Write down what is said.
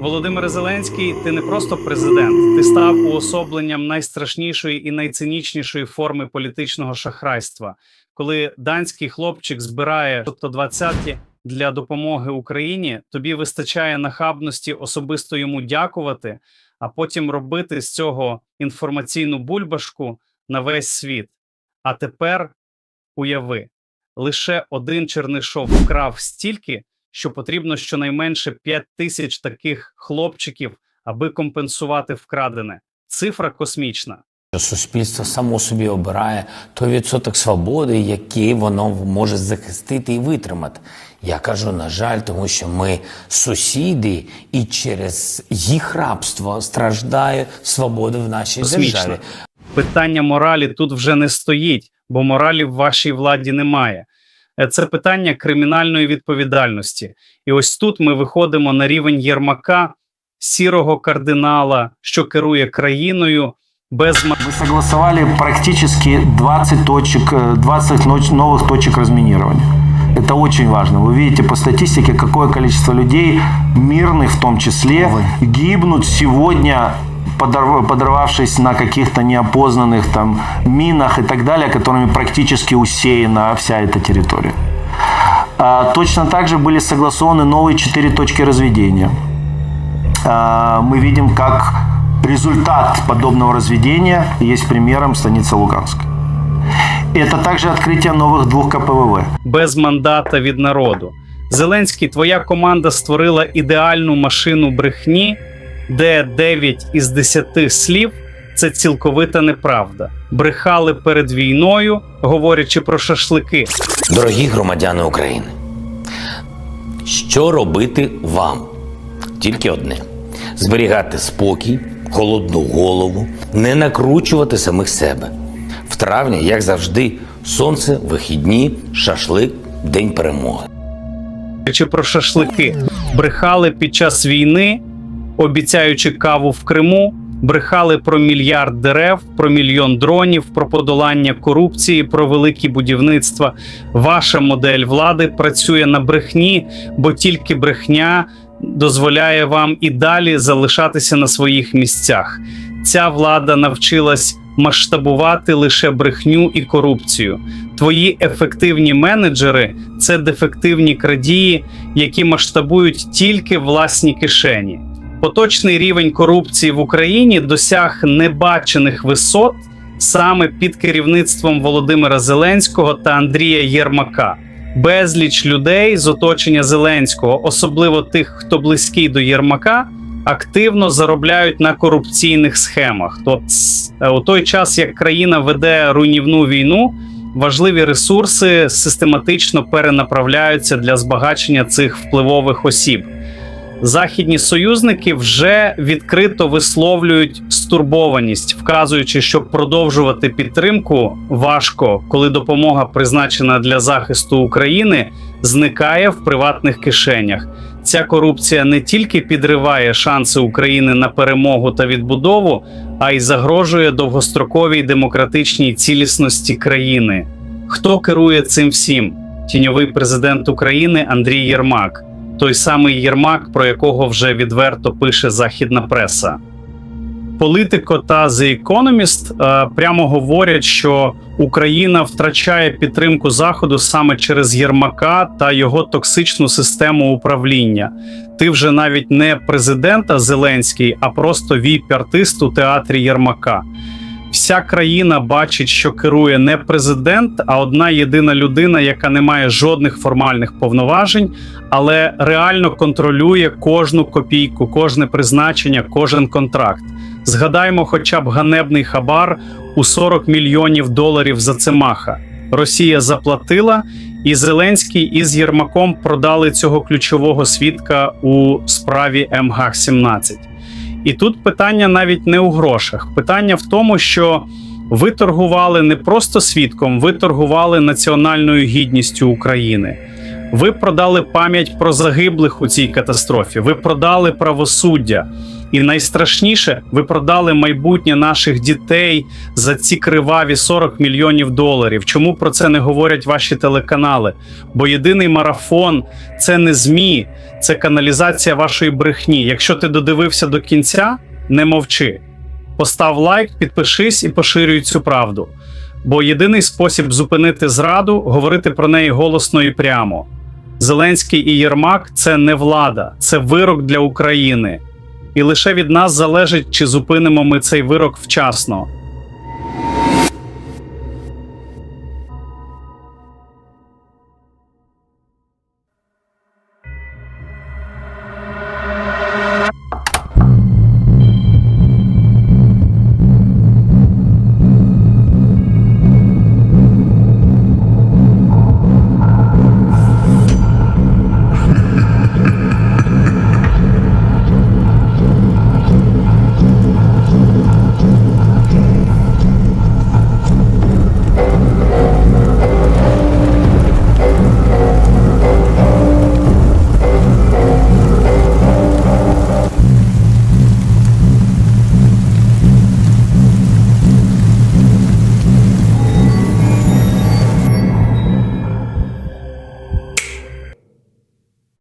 Володимир Зеленський, ти не просто президент, ти став уособленням найстрашнішої і найцинічнішої форми політичного шахрайства, коли данський хлопчик збирає 120 для допомоги Україні. Тобі вистачає нахабності особисто йому дякувати, а потім робити з цього інформаційну бульбашку на весь світ. А тепер уяви, лише один Чернишов вкрав стільки, що потрібно щонайменше 5 тисяч таких хлопчиків, аби компенсувати вкрадене. Цифра космічна. Суспільство само собі обирає той відсоток свободи, який воно може захистити і витримати. Я кажу, на жаль, тому що ми сусіди, і через їх рабство страждає свобода в нашій Космічна. державі. Питання моралі тут вже не стоїть, бо моралі в вашій владі немає. Е, Це питання кримінальної відповідальності. І ось тут ми виходимо на рівень Єрмака, сірого кардинала, що керує країною без ма- Вы согласовали практически 20 точек, э, 20 ноч- новых точек разминирования. Это очень важно. Вы видите по статистике, какое количество людей, мирных в том числе, гибнут сегодня, подорв- подорвавшись на каких-то неопознанных там минах и так далее, которыми практически усеяна вся эта территория. А, Точно так же были согласованы новые четыре точки разведения. А, мы видим, как результат подобного разведения есть примером станица Луганска. Это также открытие новых двух КПВВ. без мандата від народу. Зеленський, твоя команда створила ідеальну машину брехні, де 9 із 10 слів це цілковита неправда. Брехали перед війною, говорячи про шашлики. Дорогі громадяни України, що робити вам? Тільки одне: зберігати спокій, холодну голову, не накручувати самих себе. В травні, як завжди, сонце, вихідні, шашлик, день перемоги. чи про шашлики. Брехали під час війни, обіцяючи каву в Криму. Брехали про мільярд дерев, про мільйон дронів, про подолання корупції, про великі будівництва. Ваша модель влади працює на брехні, бо тільки брехня дозволяє вам і далі залишатися на своїх місцях. Ця влада навчилась масштабувати лише брехню і корупцію. Твої ефективні менеджери це дефективні крадії, які масштабують тільки власні кишені. Поточний рівень корупції в Україні досяг небачених висот саме під керівництвом Володимира Зеленського та Андрія Єрмака. Безліч людей з оточення Зеленського, особливо тих, хто близький до Єрмака, активно заробляють на корупційних схемах. Тобто, у той час, як країна веде руйнівну війну, важливі ресурси систематично перенаправляються для збагачення цих впливових осіб. Західні союзники вже відкрито висловлюють стурбованість, вказуючи, що продовжувати підтримку важко, коли допомога, призначена для захисту України, зникає в приватних кишенях. Ця корупція не тільки підриває шанси України на перемогу та відбудову, а й загрожує довгостроковій демократичній цілісності країни. Хто керує цим всім? Тіньовий президент України Андрій Єрмак той самий Єрмак, про якого вже відверто пише західна преса. Політико та The Economist е, прямо говорять, що Україна втрачає підтримку Заходу саме через Єрмака та його токсичну систему управління. Ти вже навіть не президент а Зеленський, а просто віп-артист у театрі Єрмака. Вся країна бачить, що керує не президент, а одна єдина людина, яка не має жодних формальних повноважень, але реально контролює кожну копійку, кожне призначення, кожен контракт. Згадаймо, хоча б ганебний хабар у 40 мільйонів доларів за Цемаха. Росія заплатила, і Зеленський із Єрмаком продали цього ключового свідка у справі МГАХ 17 і тут питання навіть не у грошах. Питання в тому, що ви торгували не просто свідком, ви торгували національною гідністю України. Ви продали пам'ять про загиблих у цій катастрофі. Ви продали правосуддя. І найстрашніше, ви продали майбутнє наших дітей за ці криваві 40 мільйонів доларів. Чому про це не говорять ваші телеканали? Бо єдиний марафон це не ЗМІ, це каналізація вашої брехні. Якщо ти додивився до кінця, не мовчи. Постав лайк, підпишись і поширюй цю правду. Бо єдиний спосіб зупинити зраду говорити про неї голосно і прямо. Зеленський і Єрмак це не влада, це вирок для України. І лише від нас залежить, чи зупинимо ми цей вирок вчасно.